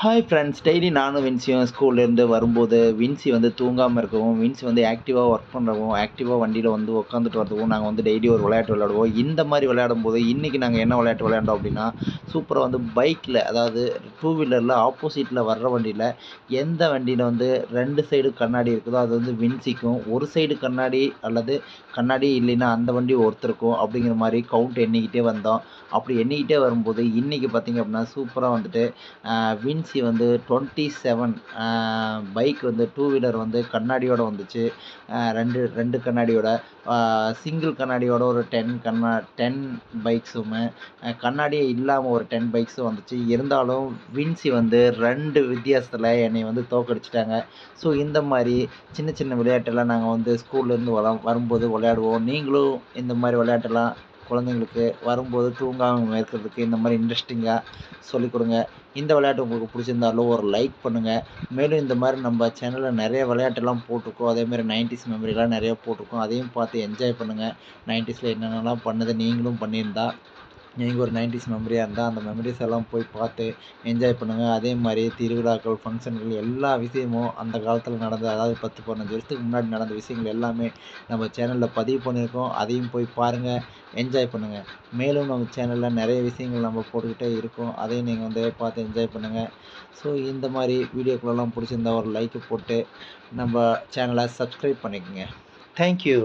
Hi friends daily நானும் வின்சியும் ஸ்கூல்லேருந்து வரும்போது வின்சி வந்து தூங்காமல் இருக்கவும் வின்சி வந்து ஆக்டிவாக ஒர்க் பண்ணுறவும் ஆக்டிவாக வண்டியில் வந்து உட்காந்துட்டு வரதுக்கும் நாங்கள் வந்து டெய்லி ஒரு விளையாட்டு விளையாடுவோம். இந்த மாதிரி விளையாடும் போது இன்றைக்கி நாங்கள் என்ன விளையாட்டு விளையாண்டோம் அப்படின்னா சூப்பராக வந்து பைக்கில் அதாவது டூ வீலரில் ஆப்போசிட்டில் வர்ற வண்டியில் எந்த வண்டியில் வந்து ரெண்டு சைடு கண்ணாடி இருக்குதோ அது வந்து வின்சிக்கும். ஒரு சைடு கண்ணாடி அல்லது கண்ணாடி இல்லைன்னா அந்த வண்டி ஒருத்தருக்கும் அப்படிங்கிற மாதிரி கவுண்ட் எண்ணிக்கிட்டே வந்தோம். அப்படி எண்ணிக்கிட்டே வரும்போது இன்றைக்கி பார்த்திங்க அப்படின்னா சூப்பராக வந்துட்டு வின்சி வந்து டுவெண்ட்டி செவன் பைக் வந்து டூ வீலர் வந்து கண்ணாடியோடு வந்துச்சு. ரெண்டு ரெண்டு கண்ணாடியோட சிங்கிள் கண்ணாடியோட ஒரு டென் கண்ணா டென் பைக்ஸுமே கண்ணாடியே இல்லாமல் ஒரு டென் பைக்ஸும் வந்துச்சு. இருந்தாலும் வின்சி வந்து ரெண்டு வித்தியாசத்தில் என்னை வந்து தோக்கடிச்சிட்டாங்க ஸோ இந்த மாதிரி சின்ன சின்ன விளையாட்டெல்லாம் நாங்கள் வந்து ஸ்கூல்லேருந்து வள வரும்போது விளையாடுவோம். நீங்களும் இந்த மாதிரி விளையாட்டெல்லாம் குழந்தைங்களுக்கு வரும்போது தூங்காமல் இருக்கிறதுக்கு இந்த மாதிரி இன்ட்ரெஸ்டிங்காக சொல்லிக் கொடுங்க. இந்த விளையாட்டு உங்களுக்கு பிடிச்சிருந்தாலும் ஒரு லைக் பண்ணுங்கள் மேலும் இந்த மாதிரி நம்ம சேனலில் நிறைய விளையாட்டெல்லாம் போட்டிருக்கோம். அதேமாதிரி நைன்டிஸ் மெமரிலாம் நிறைய போட்டிருக்கோம். அதையும் பார்த்து என்ஜாய் பண்ணுங்கள் நைன்டிஸில் என்னென்னலாம் பண்ணது நீங்களும் பண்ணியிருந்தா நீங்கள் ஒரு நைன்டிஸ் மெமரியாக இருந்தால் அந்த மெமரிஸ் எல்லாம் போய் பார்த்து என்ஜாய் பண்ணுங்கள் அதே மாதிரி திருவிழாக்கள் ஃபங்க்ஷன்கள் எல்லா விஷயமும் அந்த காலத்தில் நடந்த அதாவது பத்து பதினஞ்சு வருஷத்துக்கு முன்னாடி நடந்த விஷயங்கள் எல்லாமே நம்ம சேனலில் பதிவு பண்ணியிருக்கோம். அதையும் போய் பாருங்கள் என்ஜாய் பண்ணுங்கள் மேலும் நம்ம சேனலில் நிறைய விஷயங்கள் நம்ம போட்டுக்கிட்டே இருக்கோம். அதையும் நீங்கள் வந்து பார்த்து என்ஜாய் பண்ணுங்கள் ஸோ இந்த மாதிரி வீடியோக்குள்ளெல்லாம் பிடிச்சிருந்தா ஒரு லைக்கு போட்டு நம்ம சேனலை சப்ஸ்கிரைப் பண்ணிக்கோங்க. தேங்க்யூ